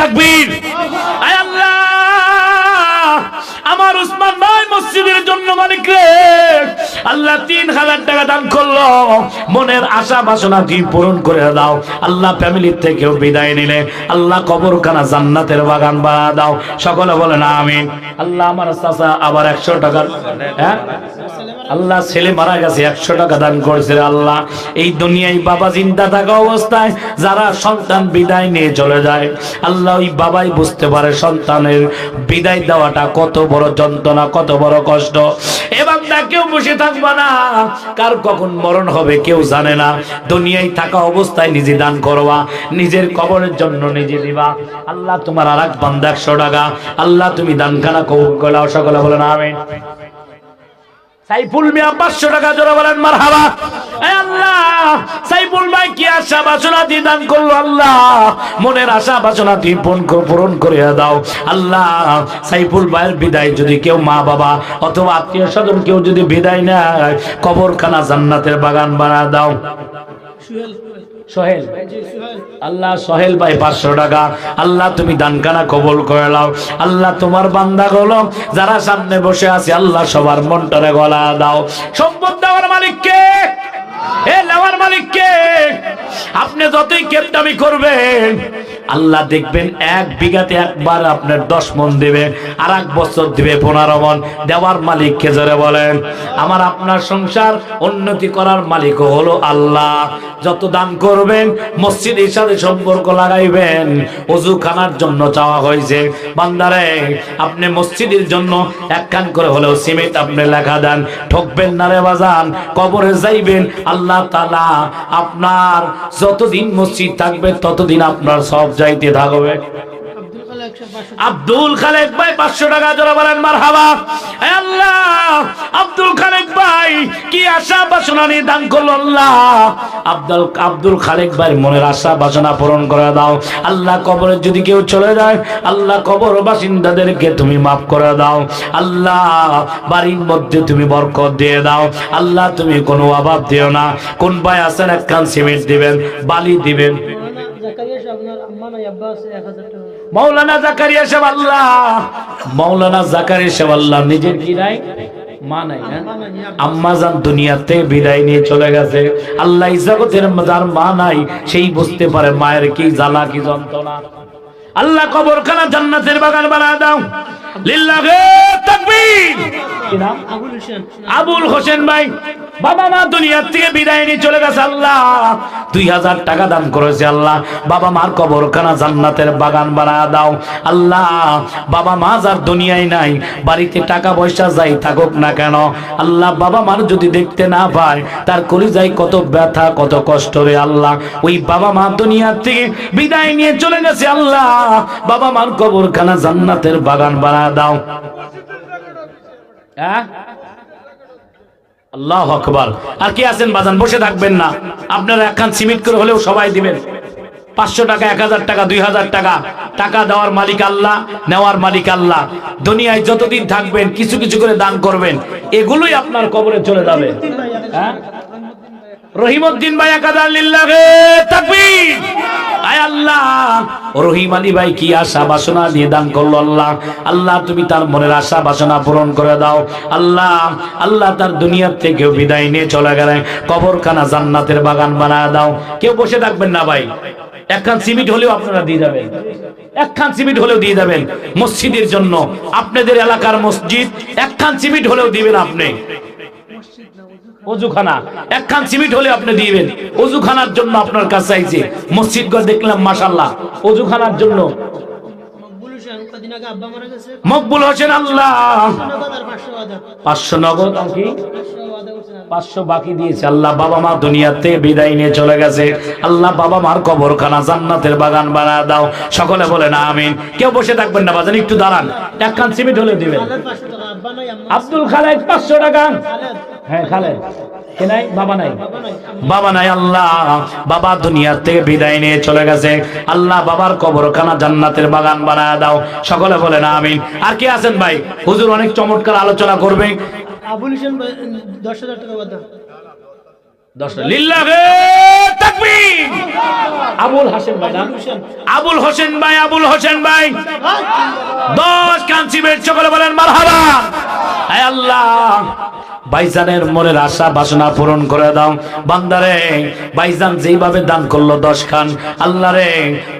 তাকবীর। আয় আল্লাহ, আমার উসমান ভাই মসজিদের জন্য মালিক রে। আল্লাহ তিন হাজার টাকা দান করল। মনের আশা বাসনা তুই পূরণ করে দাও। আল্লাহ ফ্যামিলির থেকেও বিদায় নিলে। আল্লাহ কবরখানা জান্নাতের বাগান বানা দাও। সকলে বলেন আমিন। আল্লাহ আমার চাচা আবার একশো টাকা হ্যাঁ? আল্লাহ ছেলে মারা গেছে, একশো টাকা দান করেছে আল্লাহ। এই দুনিয়ায় বাবা চিন্তা থাকা অবস্থায় যারা সন্তান বিদায় নিয়ে চলে যায়, আল্লাহ ওই বাবাই বুঝতে পারে সন্তানের বিদায় দেওয়াটা কত বড় যন্ত্রণা, কত বড় কষ্ট। এবং না কেউ বসে থাকবা না, কার কখন মরণ হবে কেউ জানে না। দুনিয়ায় থাকা অবস্থায় নিজে দান করবা, নিজের কবরের জন্য নিজে দিবা। আল্লাহ তোমার আর এক বান্ধা একশো টাকা, আল্লাহ তুমি দানখানা কবুল করলে সকলে বলেন, আমিন। সাইফুল মিয়া পাঁচশো টাকা জোরে বলেন মার হাবা আল্লাহ, সাইফুল ভাই কি আশা বাসনা দিয়ে দান করল আল্লাহ? মনের আশা বাসনা তুই পূরণ করিয়া দাও। আল্লাহ, সাইফুল ভাইয়ের বিদায় যদি কেউ মা বাবা অথবা আত্মীয় স্বজন কেউ যদি বিদায় নেয়, কবরখানা জান্নাতের বাগান বানা দাও। সোহেল। আল্লাহ সোহেল ভাই পাঁচশো টাকা। আল্লাহ তুমি দানকানা কবল করে নাও। আল্লাহ তোমার বান্দা গুলো যারা সামনে বসে আছে, আল্লাহ সবার মনটারে গলা দাও। সম্পদ দেওয়ার মালিককে এ নেওয়ার মালিককে আপনি যতই কেপটামি করবেন আল্লাহ দেখবেন এক বিঘাতে একবার আপনার দশ মন দেবে আর এক বছর দিবে পনেরো মন। দেওয়ার মালিককে জোরে বলেন? আমার আপনার সংসার উন্নতি করার মালিক হলো আল্লাহ। যত দান করবেন, মসজিদের সাথে সম্পর্ক লাগাইবেন। অজু খানার জন্য চাওয়া হয়েছে। বান্দারে, আপনি মসজিদের জন্য এক কান করে হলেও সিমেন্ট আপনি লেখা দেন। ঠকবেন না রে বাজান, কবরে যাইবেন। আল্লাহ তালা আপনার যতদিন মসজিদ থাকবে, ততদিন আপনার সব যাইতে থাকবে আব্দুল খালেক ভাই পাঁচশো টাকা জোড়া বলেন মার হাবা আল্লাহ, আব্দুল খালেক ভাই, কি আশা বাসনা নিয়ে দান করল আল্লাহ। আব্দুল আব্দুল খালেক ভাই মনের আশা বাসনা পূরণ করে দাও। আল্লাহ কবরে যদি কেউ চলে যায়, আল্লাহ কবর বাসিন্দাদেরকে তুমি মাফ করে দাও। আল্লাহ, বাড়ির মধ্যে তুমি বরকত দিয়ে দাও। আল্লাহ, তুমি কোনো অভাব দিও না। কোন ভাই আছেন একখান সিমেন্ট দিবেন, বালি দিবেন। মৌলানা জাকারিয়া সাহেব আল্লাহ। মৌলানা জাকারিয়া সাহেব আল্লাহ নিজের কি নাই মা নাই? দুনিয়াতে বিদায় নিয়ে চলে গেছে। আল্লাহ জগতের যার মা নাই সেই বুঝতে পারে মায়ের কি জ্বালা কি যন্ত্রণা। আল্লাহ কবরখানা জান্নাতের বাগান বানা দাও। লিল্লাহে তাকবীর। আবুল হোসেন ভাই বাবা মা দুনিয়ার থেকে বিদায় নিয়ে চলে গেছে আল্লাহ। দুই হাজার টাকা দান করেছে আল্লাহ। বাবা মার কবরখানা জান্নাতের বাগান বানা দাও। আল্লাহ, বাবা মা যার দুনিয়ায় নাই, বাড়িতে টাকা পয়সা যাই থাকুক না কেন। আল্লাহ, বাবা মার যদি দেখতে না পায়, তার কলিজায় কত ব্যথা, কত কষ্ট রে আল্লাহ। ওই বাবা মা দুনিয়ার থেকে বিদায় নিয়ে চলে গেছে আল্লাহ। বাবা মার কবরখানা জান্নাতের বাগান বানা দাও। হ্যাঁ? আল্লাহ আকবার। আর কি আছেন বাজান? বসে থাকবেন না। আপনারা একখান সিমিট করে হলেও সবাই দিবেন। পাঁচশো টাকা, এক হাজার টাকা, দুই হাজার টাকা। টাকা দেওয়ার মালিক আল্লাহ, নেওয়ার মালিক আল্লাহ। দুনিয়ায় যতদিন থাকবেন, কিছু কিছু করে দান করবেন। এগুলোই আপনার কবরে চলে যাবে। হ্যাঁ? রহিমউদ্দিন ভাই একাদার লিল্লাহে তাকবীর। আয় আল্লাহ রহিম আলী ভাই কি আশা বাসনা দিয়ে দান করল আল্লাহ? আল্লাহ, তুমি তার মনের আশা বাসনা পূরণ করে দাও। আল্লাহ আল্লাহ তার দুনিয়ার থেকে বিদায় নিয়ে চলে গেলেন কবরখানা জান্নাতের বাগান বানায় দাও। কেউ বসে থাকবেন না ভাই। একখান সিমিট হলেও আপনারা দিয়ে যাবেন। একখান সিমিট হলেও দিয়ে যাবেন। মসজিদের জন্য আপনাদের এলাকার মসজিদ একখান সিমিট হলেও দিবেন আপনি। অজুখানা। একখান সিমিট হলে আপনি দিবেন। অজুখানার জন্য আপনার কাছে আইছে মসজিদ ঘর দেখলাম মাশাল্লাহ অজুখানার জন্য। মকবুল হোসেন আল্লাহ। পাঁচশো নগদ আর কি? পাঁচশো বাকি দিয়েছে। আল্লাহ বাবা মা দুনিয়াতে বিদায় নিয়ে চলে গেছে। আল্লাহ বাবা মার কবরখানা জান্নাতের বাগান বানা দাও। সকলে বলে না আমিন। কেউ বসে থাকবেন না বাজান একটু দাঁড়ান। এক একখান সিমিট হলে দিবেন। আব্দুল খালেদ পাঁচশো টাকা। হ্যাঁ খালেদ। কে নাই? বাবা নাই। বাবা নাই আল্লাহ। বাবা দুনিয়ার থেকে বিদায় নিয়ে চলে গেছে। আল্লাহ বাবার কবরখানা জান্নাতের বাগান বানায় দাও। সকলে বলে না আমিন। আর কে আছেন ভাই? হুজুর অনেক চমৎকার আলোচনা করবে। আবুল হোসেন ভাই, দশ হাজার টাকা বাদ দাও। দশটা লিল্লাহে তাকবীর! আবুল হাসেন ভাই আবুল হোসেন। ভাই আবুল হোসেন ভাই। দশ কাঞ্চি বেড সকলে বলেন মারহাবা। আল্লাহ। ভাইজানের মনের আশা বাসনা পূরণ করে দাও। বান্দারে, ভাইজান যেইভাবে দান করল দশ খান আল্লাহ রে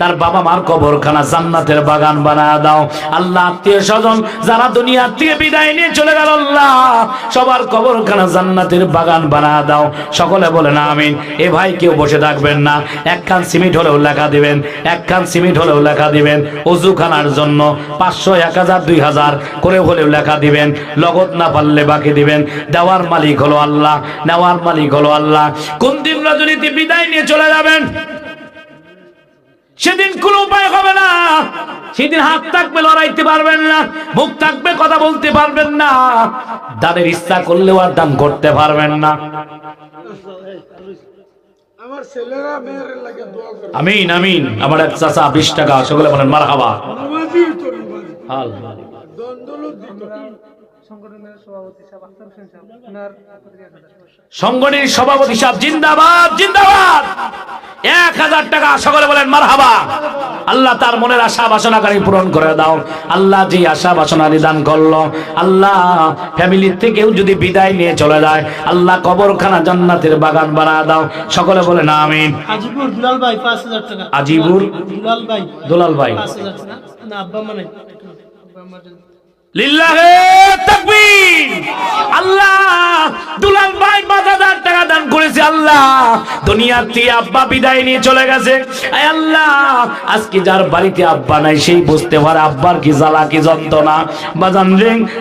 তার বাবা মার কবরখানা জান্নাতের বাগান বানায় দাও। আল্লাহ আত্মীয় স্বজন যারা দুনিয়া থেকে বিদায় নিয়ে চলে গেল, আল্লাহ সবার কবরখানা জান্নাতের বাগান বানায় দাও। সকলে বলেন আমিন। এ ভাই কেউ বসে থাকবেন না। এক খান সিমেন্ট হলেও লেখা দিবেন, এক খান সিমেন্ট হলেও লেখা দিবেন। অজুখানার জন্য পাঁচশো, এক হাজার, দুই হাজার করে হলেও লেখা দিবেন। লগত না পারলে বাকি দিবেন। দেওয়ার মালিক হলো আল্লাহ নেওয়ার মালিক হলো আল্লাহ। কোন দিন রজনীতি বিদায় নিয়ে চলে যাবেন? সেদিন কোনো উপায় হবে না। সেদিন হাত থাকবে লড়াইতে পারবেন না মুখ থাকবে কথা বলতে পারবেন না। দানের ইচ্ছা করলেও আর দান করতে পারবেন না। আমিন আমিন। আমার এক চাচা বিশ টাকা সকলে বলেন মার হাবা হাল সংগঠনের সভাপতি সাহেব জিন্দাবাদ জিন্দাবাদ! এক হাজার টাকা সকলে বলেন মার হাবা আল্লাহ তার মনের আশা বাসনাকারী পূরণ করে দাও। আল্লাহ যে আশা বাসনা নিদান করল আল্লাহ ফ্যামিলির থেকেও যদি বিদায় নিয়ে চলে যায় আল্লাহ কবরখানা জান্নাতের বাগান বানা দাও। সকলে বলেন আমিন। আজিবুর দুলাল ভাই পাঁচ হাজার টাকা। আজিবুর দুলাল ভাই দুলাল ভাই। না আব্বা মানে। আব্বা জন্য। আব্বার কি জ্বালা, কি যন্ত্রণা। বাজান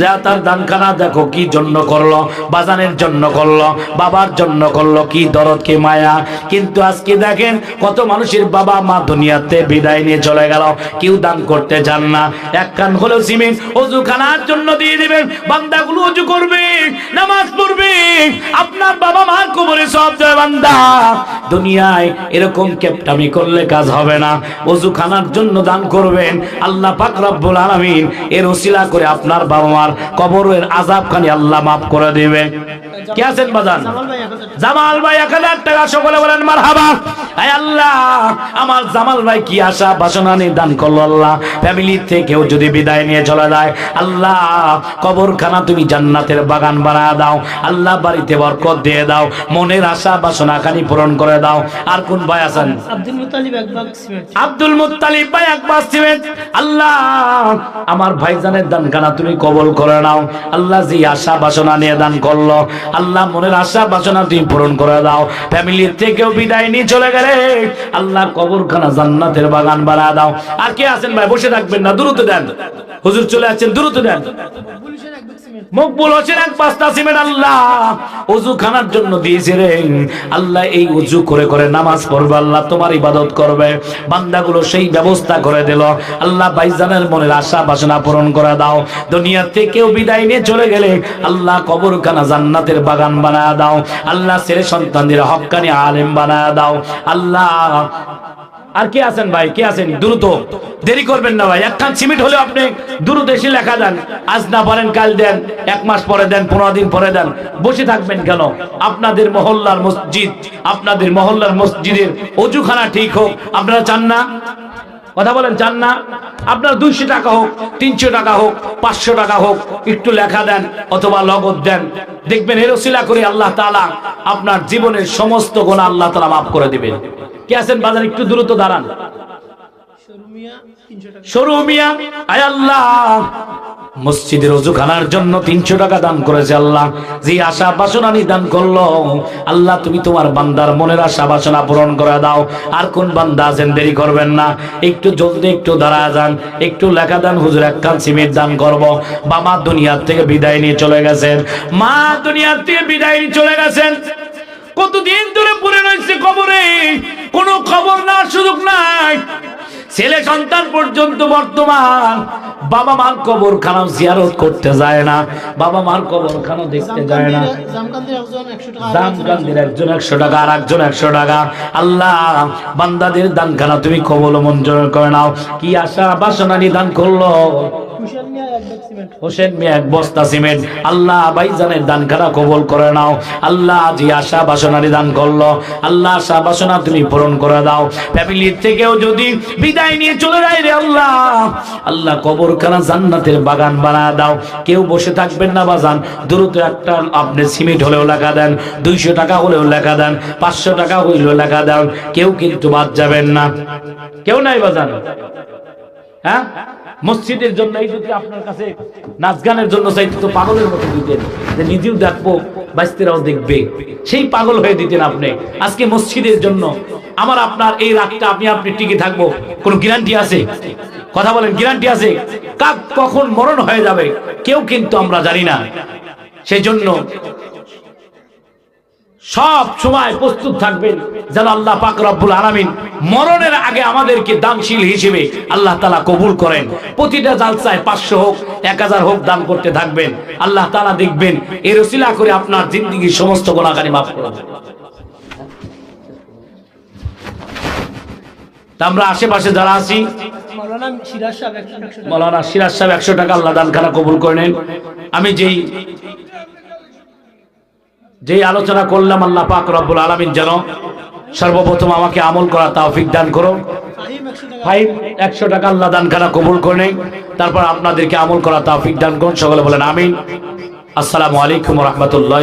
যা তার দানখানা, দেখো কি জন্য করল, বাজানের জন্য করল, বাবার জন্য করল, কি দরদ, কি মায়া। কিন্তু আজকে দেখেন, কত মানুষের বাবা মা দুনিয়াতে বিদায় নিয়ে চলে গেল, কেউ দান করতে চান না। এক কান হলো সিমেন্ট, অজু খানার জন্য দিয়ে দিবেন। বান্দাগুলো অজু করবে নামাজ পড়বে। আপনার বাবা মার কবরে সব জয় বান্দা। দুনিয়ায় এরকম কেপটামি করলে কাজ হবে না। অজু খানার জন্য দান করবেন। আল্লাহ পাক রব্বুল আলামিন এর ওসিলা করে আপনার বাবা মার কবরের আযাব খানি আল্লাহ মাফ করে দেবে কে আছেন বাজান? জামাল ভাই এক হাজার টাকা সকলে বলেন মার হাবা আল্লাহ আমার জামাল ভাই কি আশা বাসনা নিদান করল আল্লাহ? ফ্যামিলি থেকেও যদি বিদায় নিয়ে চলে যায় আল্লাহ কবরখানা তুমি জান্নাতের বাগান বানায় দাও। আল্লাহ বাড়িতে বরকত দিয়ে দাও। মনের আশা বাসনা খানি পূরণ করে দাও। আর কোন ভাই আছেন? আব্দুল মুতালিব এক বাগ সিমেন্ট। আব্দুল মুত্তালিব ভাই একবার সিমেন্ট। আল্লাহ আমার ভাইজানের দান কানা তুমি কবল করে নাও। আল্লাহ যে আশা বাসনা নিয়ে দান করল আল্লাহ মনের আশা বাসনা তুমি পূরণ করে দাও। ফ্যামিলির থেকেও বিদায় নিয়ে চলে গেলে আল্লাহ কবরখানা জান্নাতের বাগান বানা দাও। আর কে আছেন ভাই? বসে থাকবেন না দ্রুত দেন। হুজুর চলে যাচ্ছেন দ্রুত আশা বাসনা পূরণ করে দাও। দুনিয়া থেকেও বিদায় নিয়ে চলে গেলে আল্লাহ কবরখানা জান্নাতের বাগান বানায় দাও। আল্লাহ ছেলে সন্তানদের হক্কানি আলেম বানায় দাও। আল্লাহ আর কে আছেন ভাই? কে আছেন দ্রুত। দেরি করবেন না ভাই। একখান সিমেন্ট হলে আপনি দ্রুত এসে লেখা দেন। আজ না পারেন, কাল দেন। এক মাস পরে দেন, পনেরো দিন পরে দেন। বসে থাকবেন কেন? আপনাদের মহল্লার মসজিদ, আপনাদের মহল্লার মসজিদের অজুখানা ঠিক হোক। আপনারা চান না? কথা বলেন, চান না? আপনার দুইশো টাকা হোক, তিনশো টাকা হোক, পাঁচশো টাকা হোক, একটু লেখা দেন অথবা লগত দেন। দেখবেন এরসিলা করে আল্লাহ তালা আপনার জীবনের সমস্ত গোনা আল্লাহ তালা মাফ করে দিবেন। কে আছেন বাজার একটু দ্রুত দাঁড়ান। মসজিদের অজুখানার জন্য তিনশো টাকা দান করেছে আল্লাহ। যে আশা বাসনা করল, আল্লাহ তুমি তোমার বান্দার মনের আশা বাসনা পূরণ করে দাও। আর কোন বান্দা আছেন, দেরি করবেন না। একটু জলদি একটু দাঁড়া যান, একটু লেখা দান হুজুর একখান সিমেন্ট দান করব। বাবা দুনিয়ার থেকে বিদায় নিয়ে চলে গেছেন। মা দুনিয়ার থেকে বিদায় নিয়ে চলে গেছেন। কতদিন ধরে পড়ে রয়েছে কবরে? কোনো খবর না সুযোগ নাই। ছেলে সন্তান পর্যন্ত বর্তমান। বাবা মার কবর খানাও জিয়ারত করতে যায় না। বাবা মার কবর খানাও দেখতে যায় না। জামকান্দির একজন একশো টাকা আর একজন একশো টাকা। আল্লাহ বান্দাদের দান খানা তুমি কবল মঞ্জুর করে নাও। কি আশা বাসনা দান করল? হুসেন মিয়া এক বস্তা সিমেন্ট। আল্লাহ ভাইজানের দান খানা কবল করে নাও। আল্লাহ আশা বাসনারি দান করল, আল্লাহ আশা বাসনা তুমি পূরণ করে দাও। ফ্যামিলির থেকেও যদি বিদায় নিয়ে চলে যায় রে আল্লাহ আল্লাহ কবরখানা জান্নাতের বাগান বানায় দাও। কেউ বসে থাকবেন না বাজান, দ্রুত একটা আপনি সিমেন্ট হলেও লেখা দেন, দুইশো টাকা হলেও লেখা দেন, পাঁচশো টাকা হইলেও লেখা দেন। কেউ কিন্তু বাদ যাবেন না। কেউ নাই বাজান? হ্যাঁ? মসজিদের জন্য এই যদি আপনার কাছে নাচ গানের জন্য চাইতে তো পাগলের মতো দিতেন। যে নিজেও দেখব, বাইস্তেরাও দেখবে। সেই পাগল হয়ে দিতেন আপনি। আজকে মসজিদের জন্য আমার আপনার এই রাতটা আপনি আপনি টিকে থাকব। কোনো গ্যারান্টি আছে? কথা বলেন গ্যারান্টি আছে? কাক কখন মরণ হয়ে যাবে, কেউ কিন্তু আমরা জানি না। সেই জন্য সব সময় প্রস্তুত থাকবেন যেন আল্লাহ পাক রব্বুল আলামিন মরণের আগে আমাদেরকে দানশীল হিসেবে আল্লাহ তালা কবুল করেন। প্রতিটা জালসায় পাঁচশো হোক এক হাজার হোক দান করতে থাকবেন। আল্লাহ তালা দেখবেন এর রসিলা করে আপনার জিন্দগির সমস্ত গোনাগানি মাফ করে আমরা আশেপাশে যারা আছি মৌলানা সিরাজ সাহেব একশো একশো টাকা। মৌলানা সিরাজ সাহেব একশো টাকা আল্লাহ দানখানা কবুল করে নেন। আমি যেই যেই আলোচনা করলাম আল্লাহ পাক রব্বুল আলমিন যেন সর্বপ্রথম আমাকে আমল করা তৌফিক দান করো ফাইভ একশো টাকা আল্লাহ দানখানা কবুল করে নেন তারপর আপনাদেরকে আমল করা তৌফিক দান করুন। সকলে বলেন আমিন। আসসালামু আলাইকুম রহমতুল্লাহ